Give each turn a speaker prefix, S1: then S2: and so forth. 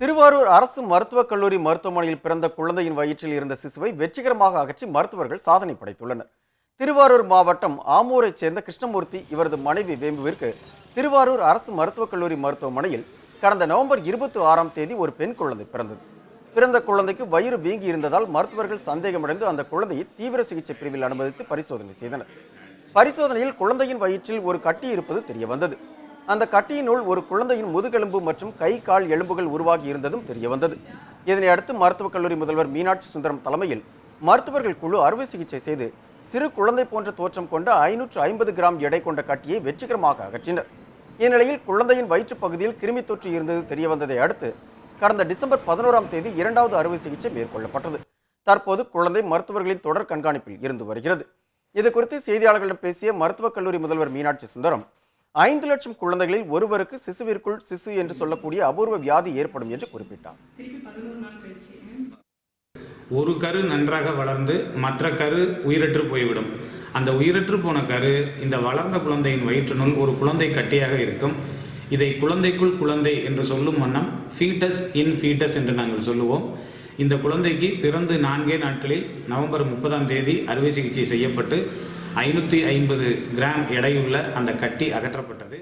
S1: திருவாரூர் அரசு மருத்துவக் கல்லூரி மருத்துவமனையில் பிறந்த குழந்தையின் வயிற்றில் இருந்த சிசுவை வெற்றிகரமாக அகற்றி மருத்துவர்கள் சாதனை படைத்துள்ளனர். திருவாரூர் மாவட்டம் ஆமூரைச் சேர்ந்த கிருஷ்ணமூர்த்தி இவரது மனைவி வேம்புவிற்கு திருவாரூர் அரசு மருத்துவக் கல்லூரி மருத்துவமனையில் கடந்த நவம்பர் இருபத்தி ஆறாம் தேதி ஒரு பெண் குழந்தை பிறந்தது. பிறந்த குழந்தைக்கு வயிறு வீங்கி இருந்ததால் மருத்துவர்கள் சந்தேகமடைந்து அந்த குழந்தையை தீவிர சிகிச்சை பிரிவில் அனுமதித்து பரிசோதனை செய்தனர். பரிசோதனையில் குழந்தையின் வயிற்றில் ஒரு கட்டி இருப்பது தெரியவந்தது. அந்த கட்டியினுள் ஒரு குழந்தையின் முதுகெலும்பு மற்றும் கை கால் எலும்புகள் உருவாகி இருந்ததும் தெரியவந்தது இதனை அடுத்து மருத்துவக் கல்லூரி முதல்வர் மீனாட்சி சுந்தரம் தலைமையில் மருத்துவர்கள் குழு அறுவை சிகிச்சை செய்து சிறு குழந்தை போன்ற தோற்றம் கொண்ட ஐநூற்று ஐம்பது கிராம் எடை கொண்ட கட்டியை வெற்றிகரமாக அகற்றினர். இந்நிலையில் குழந்தையின் வயிற்றுப் பகுதியில் கிருமி தொற்று இருந்தது தெரியவந்ததை அடுத்து கடந்த டிசம்பர் பதினோராம் தேதி இரண்டாவது அறுவை சிகிச்சை மேற்கொள்ளப்பட்டது. தற்போது குழந்தை மருத்துவர்களின் தொடர் கண்காணிப்பில் இருந்து வருகிறது. இது குறித்து செய்தியாளர்களிடம் பேசிய மருத்துவக் கல்லூரி முதல்வர் மீனாட்சி சுந்தரம் ஐந்து லட்சம் குழந்தைகளில் ஒருவருக்கு சிசுவிற்குள் சிசு என்று சொல்லக்கூடிய அபூர்வ வியாதி ஏற்படும் என்று குறிப்பிட்டார்.
S2: ஒரு கரு நன்றாக வளர்ந்து மற்ற கரு உயிரற்று போய்விடும். அந்த உயிரற்று போன கரு இந்த வளர்ந்த குழந்தையின் வயிற்றினுள் ஒரு குழந்தை கட்டியாக இருக்கும். இதை குழந்தைக்குள் குழந்தை என்று சொல்லும் வண்ணம் ஃபீட்டஸ் இன் ஃபீட்டஸ் என்று நாங்கள் சொல்லுவோம். இந்த குழந்தைக்கு பிறந்து நான்கே நாட்களில் நவம்பர் முப்பதாம் தேதி அறுவை சிகிச்சை செய்யப்பட்டு ஐநூற்றி ஐம்பது கிராம் எடையுள்ள அந்த கட்டி அகற்றப்பட்டது.